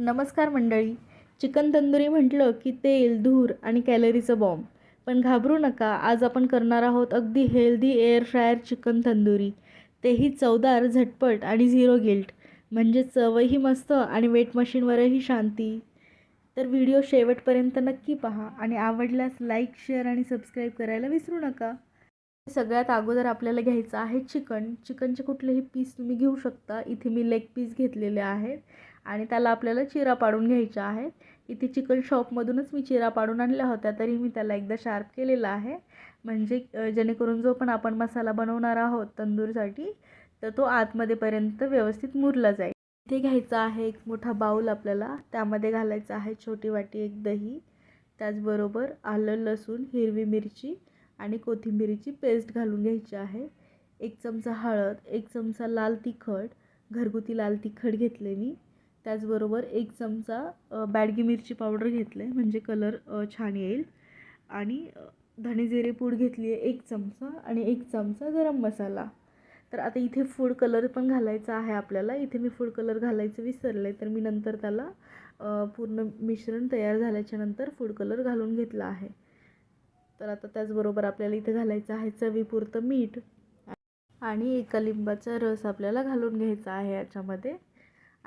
नमस्कार मंडळी. चिकन तंदुरी म्हटलं की तेल धूर आणि कॅलरीचं बॉम्ब. पण घाबरू नका आज आपण करणार आहोत अगदी healthy air fryer chicken tandoori. तेही चवदार झटपट आणि झिरो गिल्ट म्हणजे चवही मस्त आणि वेट मशीनवरही शांती. तर व्हिडिओ शेवटपर्यंत नक्की पहा आणि आवडल्यास लाईक शेअर आणि सबस्क्राईब करायला विसरू नका. सगळ्यात अगोदर आपल्याला घ्यायचं आहे चिकन. चिकनचे कुठलेही पीस तुम्ही घेऊ शकता. इथे मी लेग पीस घेतलेले आहेत. आणि त्याला आपल्याला चिरा पाडून घ्यायच्या आहेत. इथे चिकन शॉपमधूनच मी चिरा पाडून आणल्या होत्या तरी मी त्याला एकदा शार्प केलेला आहे. म्हणजे जेणेकरून जो पण आपण मसाला बनवणार आहोत तंदूरसाठी तर तो आतमध्येपर्यंत व्यवस्थित मुरला जाईल. इथे घ्यायचा आहे एक मोठा बाऊल आपल्याला त्यामध्ये घालायचा आहे छोटी वाटी एक दही त्याचबरोबर आलं लसूण हिरवी मिरची आणि कोथिंबिरीची पेस्ट घालून घ्यायची आहे. एक चमचा हळद एक चमचा लाल तिखट घरगुती लाल तिखट घेतले मी त्याचबरोबर एक चमचा बॅडगी मिरची पावडर घेतलं आहे म्हणजे कलर छान येईल. आणि अ, धणे जिरे पूड घेतली आहे एक चमचा आणि एक चमचा गरम मसाला. तर आता इथे फूड कलर पण घालायचा आहे आपल्याला. इथे मी फूड कलर घालायचं विसरले तर मी नंतर त्याला पूर्ण मिश्रण तयार झाल्याच्यानंतर फूड कलर घालून घेतला आहे. तर आता त्याचबरोबर आपल्याला इथे घालायचं आहे चवीपुरतं मीठ. आणि एका लिंबाचा रस आपल्याला घालून घ्यायचा आहे याच्यामध्ये.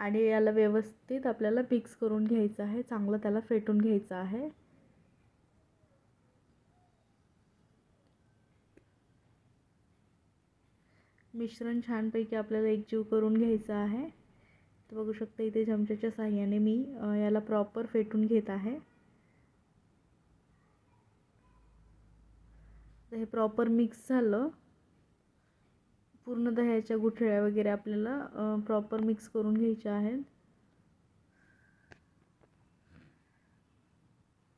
आणि याला व्यवस्थित आपल्याला मिक्स करून घ्यायचं आहे. चांगलं त्याला फेटून घ्यायचं आहे. मिश्रण छानपैकी आपल्याला एकजीव करून घ्यायचं आहे. तर बघू शकता इथे चमच्याच्या साह्याने मी याला प्रॉपर फेटून घेत आहे. तर हे प्रॉपर मिक्स झालं. पूर्ण दह्याच्या गुठळ्या वगैरे आपल्याला प्रॉपर मिक्स करून घ्यायच्या आहेत.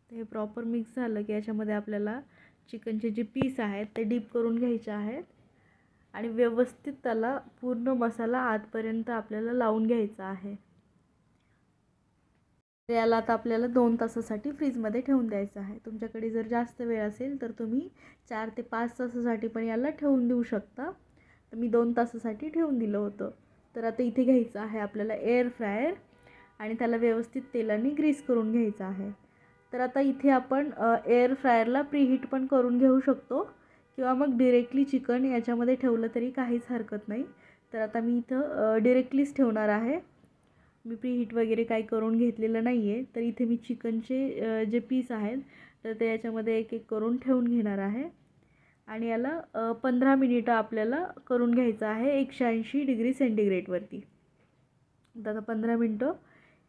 ते हे प्रॉपर मिक्स झालं की याच्यामध्ये आपल्याला चिकनचे जे पीस आहेत ते डीप करून घ्यायचे आहेत. आणि व्यवस्थित त्याला पूर्ण मसाला आतपर्यंत आपल्याला लावून घ्यायचा आहे. याला आता आपल्याला दोन तासासाठी फ्रीजमध्ये ठेवून द्यायचं आहे. तुमच्याकडे जर जास्त वेळ असेल तर तुम्ही चार ते पाच तासासाठी पण याला ठेवून देऊ शकता. तर मी दोन तासासाठी ठेवून दिलं होतं. तर आता इथे घ्यायचं आहे आपल्याला एअर फ्रायर आणि त्याला व्यवस्थित तेलाने ग्रीस करून घ्यायचं आहे. तर आता इथे आपण एअर फ्रायरला प्रीहीट पण करून घेऊ शकतो किंवा मग डिरेक्टली चिकन याच्यामध्ये ठेवलं तरी काहीच हरकत नाही. तर आता मी इथं डिरेक्टलीच ठेवणार आहे. मी प्रीहीट वगैरे काही करून घेतलेलं नाही आहे तर इथे मी चिकनचे जे पीस आहेत तर ते याच्यामध्ये एक एक करून ठेवून घेणार आहे. आणि याला पंधरा मिनिटं आपल्याला करून घ्यायचं आहे एकशे ऐंशी डिग्री सेंटीग्रेडवरती. तर आता पंधरा मिनटं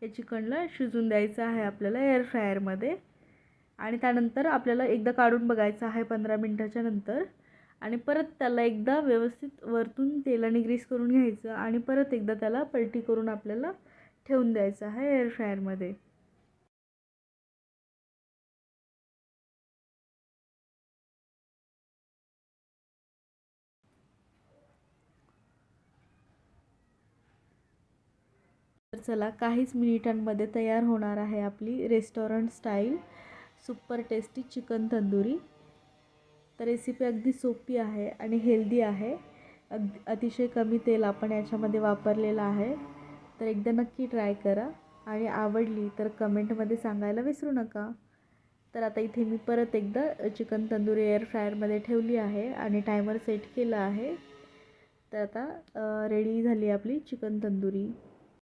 या चिकनला शिजून द्यायचं आहे आपल्याला एअर फ्रायरमध्ये आणि त्यानंतर आपल्याला एकदा काढून बघायचं आहे पंधरा मिनटाच्या नंतर. आणि परत त्याला एकदा व्यवस्थित वरतून तेलाने ग्रीस करून घ्यायचं आणि परत एकदा त्याला पलटी करून आपल्याला ठेवून द्यायचं आहे एअर फ्रायरमध्ये चला काहीच मिनिटांमध्ये तयार होणार आहे आपली restaurant style. Super tasty chicken tandoori. तर रेसिपी अगदी सोपी आहे आणि हेल्दी आहे. अग अतिशय कमी तेल आपण याच्यामध्ये वापरलेलं आहे. तर एकदा नक्की ट्राय करा. आणि आवडली तर कमेंटमध्ये सांगायला विसरू नका. तर आता इथे मी परत एकदा चिकन तंदुरी एअर फ्रायरमध्ये ठेवली आहे आणि टायमर सेट केला आहे. तर आता रेडी झाली आपली चिकन तंदुरी.